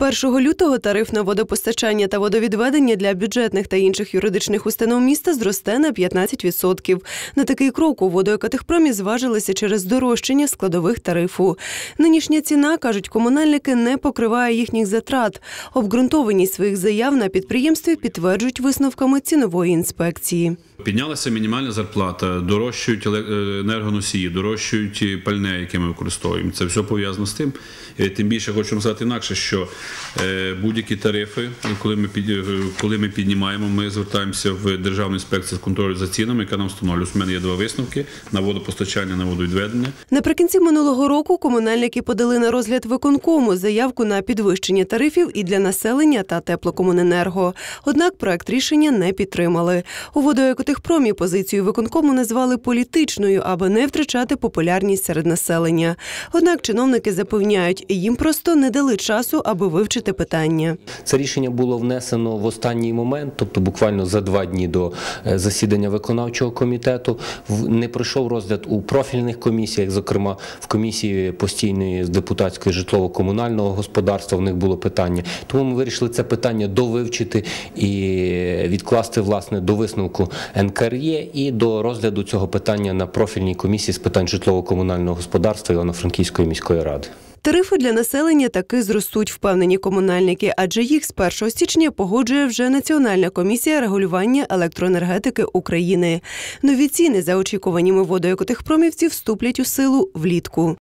1 лютого тариф на водопостачання та водовідведення для бюджетних та інших юридичних установ міста зросте на 15%. На такий крок у водоекотехпромі зважилися через дорожчання складових тарифу. Нинішня ціна, кажуть комунальники, не покриває їхніх затрат. Обґрунтованість своїх заяв на підприємстві підтверджують висновками цінової інспекції. Піднялася мінімальна зарплата, дорожчають еле- е, енергоносії, дорожчають і пальне, яке ми використовуємо. Це все пов'язано з тим. Тим більше хочу сказати інакше, що будь-які тарифи, коли ми під е, коли ми піднімаємо, ми звертаємося в Державну інспекцію з контролю за цінами, яка нам встановлює. У мене є два висновки на водопостачання, на водовідведення. Наприкінці минулого року комунальники подали на розгляд виконкому заявку на підвищення тарифів і для населення та теплокомуненерго. Однак проект рішення не підтримали. У водоекотехпромі позицію виконкому назвали політичною, аби не втрачати популярність серед населення. Однак чиновники запевняють, їм просто не дали часу, аби вивчити питання. Це рішення було внесено в останній момент, тобто буквально за два дні до е, засідання виконавчого комітету. Не пройшов розгляд у профільних комісіях, зокрема в комісії постійної з депутатської житлово-комунального господарства. В них було питання. Тому ми вирішили це питання довивчити і відкласти власне до висновку НКРЄ і до розгляду цього питання на профільній комісії з питань житлово-комунального господарства Івано-Франківської міської ради. Тарифи для населення таки зростуть, впевнені комунальники, адже їх з 1 січня погоджує вже Національна комісія регулювання електроенергетики України. Нові ціни за очікуваннями водоекотехпромівців вступлять у силу влітку.